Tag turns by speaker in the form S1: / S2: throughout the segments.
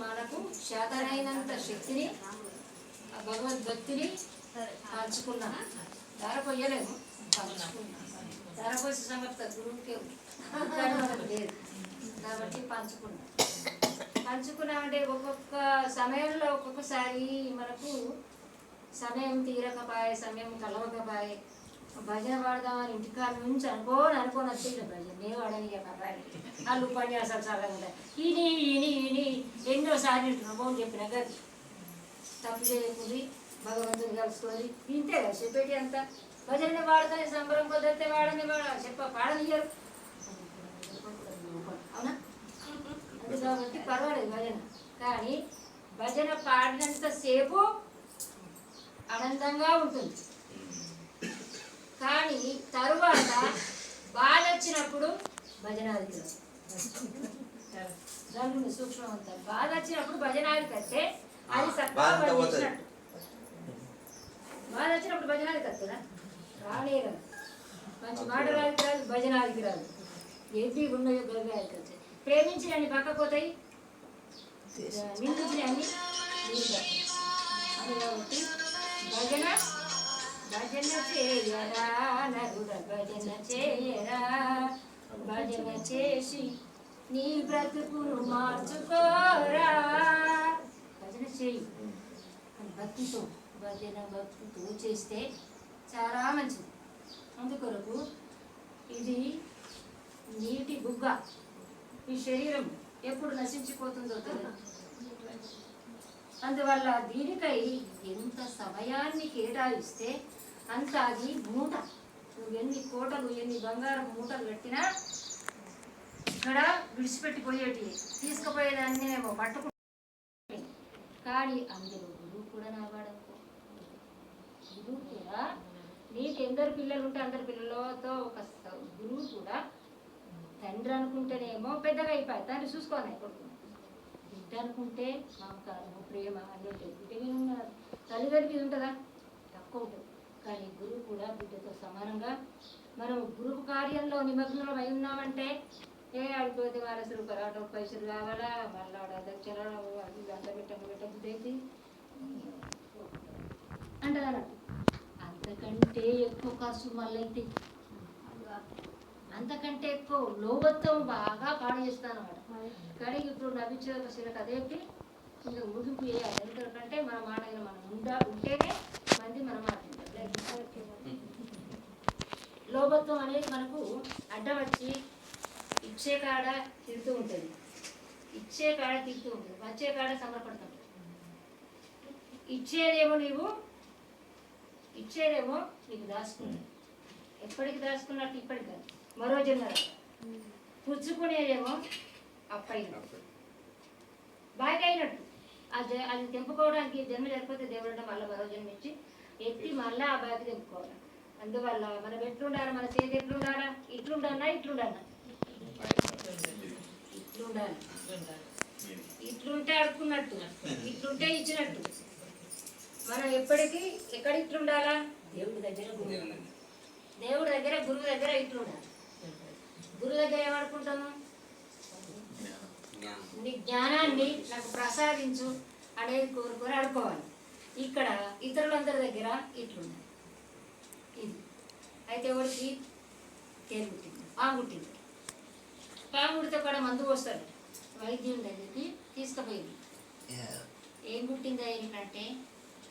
S1: మనకు శాతనైనంత శక్తిని ఆ భగవద్భక్తిని పంచుకున్నాం. ధారపోయలేము పంచుకున్నాం ధారపోసి సమర్థ గురువుకే లేదు. కాబట్టి పంచుకున్నాం. పంచుకున్నామంటే ఒక్కొక్క సమయంలో ఒక్కొక్కసారి మనకు సమయం తీరకపాయే సమయం కలవకపాయే భజన పాడదామని ఇంటికాడ నుంచి అనుకోని అనుకోని వచ్చి ఇక భజన. నేను వాడని ఇక వాళ్ళు ఉపన్యాసాలు చాలా ఉంటాయి. ఈని ఈని ఈని ఎన్నోసార్లు వింటున్నాం చెప్పిన కదా తప్పు చేయకూడదు భగవంతుని కలుసుకోవాలి ఇంతే కదా చెప్పేటి అంత. భజన వాడతాని సంబరం కుదిరితే వాడని వాడ చెప్ప పాడనియ్యరు. అవునా? అది కాబట్టి పర్వాలేదు భజన. కానీ భజన పాడినంత సేపు ఆనందంగా ఉంటుంది. తరువాత బాధ వచ్చినప్పుడు భజనాది దాని సూక్ష్మం అంతా బాధ వచ్చినప్పుడు భజనాది కట్టే. అది
S2: బాధ
S1: వచ్చినప్పుడు భజనాది కట్టదా రానే రాదు. మంచి మాట రాదు రాదు భజనాదికి రాదు. ఏది ఉన్నాయో గర్వాది కట్టే. ప్రేమించిన అన్ని పక్కపోతాయి నిందించిన అన్ని నీళ్ళు అది కాబట్టి భజన భజన చేయరా నరుడ భజన చేయరా భజన చేసి నీ బ్రతుకును మార్చుకోరా. భజన చేయి. భక్తితో భజన భక్తితో చేస్తే చాలా మంచిది. అందుకొరకు ఇది నీటి బుగ్గ. ఈ శరీరం ఎప్పుడు నశించిపోతుందో తెలియదు. అందువల్ల దీనికై ఎంత సమయాన్ని కేటాయిస్తే అంత అది మూట. నువ్వు ఎన్ని కోటలు ఎన్ని బంగారం మూటలు పెట్టినా ఇక్కడ విడిచిపెట్టిపోయేటి. తీసుకుపోయేదాన్ని ఏమో పట్టుకు కానీ అందులో గురువు కూడా నావాడనుకో గురువు కూడా నీకు ఎందరు పిల్లలు ఉంటే అందరి పిల్లలతో ఒక గురువు కూడా తండ్రి అనుకుంటేనేమో పెద్దగా అయిపోయి తండ్రి చూసుకోవాలి కొడుకు బిడ్డ అనుకుంటే మమకారము ప్రేమ అన్నీ ఉంటాయి మీద ఉన్నారు తల్లిదండ్రులకి ఉంటుందా? తక్కువ ఉంటుంది. కానీ గురువు కూడా బిడ్డతో సమానంగా మనం గురువు కార్యంలో నిమగ్నం అయి ఉన్నామంటే ఏ ఆడిపోతే వారసులు పరాటో పైసలు కావాలా? మళ్ళీ ఆడ అది అంత పెట్టక పెట్ట బుద్ధి అంటది అంతకంటే ఎక్కువ కాసు మళ్ళీ అయితే అంతకంటే ఎక్కువ లోబత్వం బాగా పాడు చేస్తాను అన్నమాట. కానీ ఇప్పుడు నవ్వించే ఒక సిలకు అదేంటి ఇంకా ముగింపు చేయాలి ఎందుకంటే మన మాట మనం ఉండా ఉంటేనే మంది మన మాట లోబత్వం అనేది మనకు అడ్డం వచ్చి ఇచ్చే కాడ తిడుతూ ఉంటుంది. ఇచ్చే కాడ తిడుతూ ఉంటుంది. వచ్చే కాడ సమర్పడుతుంటుంది ఇచ్చేదేమో నీవు ఇచ్చేదేమో నీకు దాచుకుంటుంది ఎప్పటికి దాచుకున్నట్టు ఇప్పటికి కాదు. మరో జన్మ పుచ్చుకునేదేమో అప్పైన బాగా అయినట్టు అది అది తెంపుకోవడానికి జన్మ లేకపోతే దేవుడు మళ్ళీ మరో జన్మ ఇచ్చి ఎత్తి మళ్ళీ ఆ బాగా తెంపుకోవాలి. అందువల్ల మనం ఎట్లుండాలి మన చేతి ఎట్లుండాలా ఇట్లుండన్నా ఇట్లుండన్నా ఇట్లుండాలి. ఇట్లుంటే అడుక్కున్నట్టు ఇట్లుంటే ఇచ్చినట్టు. మనం ఎప్పటికీ ఎక్కడ ఇట్లుండాలా? దేవుడి దగ్గర గురువు. దేవుడి దగ్గర గురువు దగ్గర ఇట్లుండాలి. గురువు దగ్గర ఏమనుకుంటాము? నీ జ్ఞానాన్ని నాకు ప్రసాదించు అనేది కోరుకొని అడుకోవాలి ఇక్కడ ఇతరులందరి దగ్గర ఇట్లుండాలి ఇది. అయితే ఎవరికి? తేలు పుట్టింది పాము పుట్టింది పాము పుడితే కూడా మందు పోస్తాడు వైద్యం అని చెప్పి తీసుకుపోయింది ఏం పుట్టింది ఏంటంటే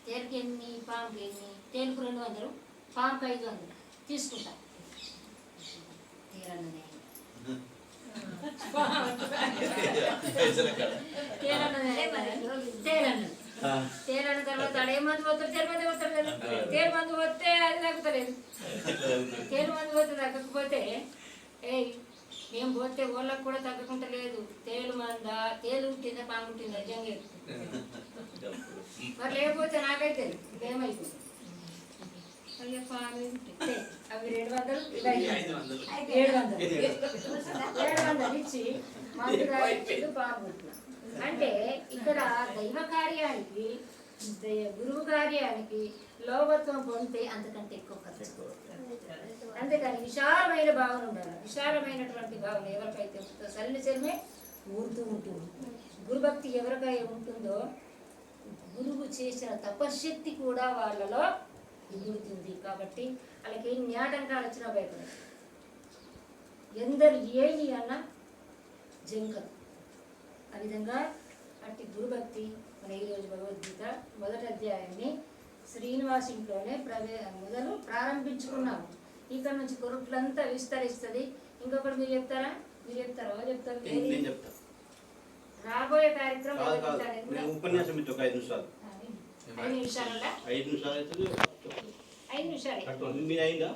S1: తేలికి ఎన్ని పాముకి ఎన్ని? తేలుకు రెండు వందలు పాముకి ఐదు వందలు తీసుకుంటా. తేలన్నది తేలన్నది తర్వాత ఆడ ఏ మందు పోతాడు తేరు మంది పోతాడు కదా తేలు మందు పోతే అది తగ్గుతలేదు. తేలు మందు పోతే తగ్గకపోతే ఏయ్ మేము పోతే వాళ్ళకు కూడా తగ్గకుండా లేదు తేలు మంద తేలు ఉంటుందా పాము ఉంటుందా జంగే మరి లేకపోతే నాకైతే ఏమైపోతుంది అవి రెండు వందలు. ఏడు వందలు. ఏడు వందలు ఇచ్చి మందు తాగించిండు పాము పుట్టిన. అంటే ఇక్కడ దైవ కార్యానికి గురువు కార్యానికి లోభత్వం పొందితే అంతకంటే ఎక్కువ ఖర్చు అందుకని విశాలమైన భావన ఉండాలి. విశాలమైనటువంటి భావన ఎవరికైతే ఉంటుందో సరైన చర్మే ఊరుతూ ఉంటుంది. గురుభక్తి భక్తి ఎవరికై ఉంటుందో గురువు చేసిన తపశక్తి కూడా వాళ్ళలో ఇగురుతుంది కాబట్టి వాళ్ళకి ఏం జ్ఞాటంకాలు వచ్చినా భయపడదు ఎందరు ఏమి అన్న జంకరు ఆ విధంగా అట్టి గురుభక్తి మన ఈరోజు భగవద్గీత మొదటి అధ్యాయాన్ని శ్రీనివాస్ ఇంట్లోనే ప్రవే మొదలు ప్రారంభించుకున్నాము. ఇక్కడ నుంచి కొరుట్లంతా విస్తరిస్తుంది. ఇంకొకటి మీరు చెప్తారా? మీరు చెప్తారా? చెప్తారు? రాబోయే కార్యక్రమం
S2: ఉపన్యాసం ఐదు నిమిషాలు.
S1: ఐదు నిమిషాల
S2: ఐదు నిమిషాలు అయిందా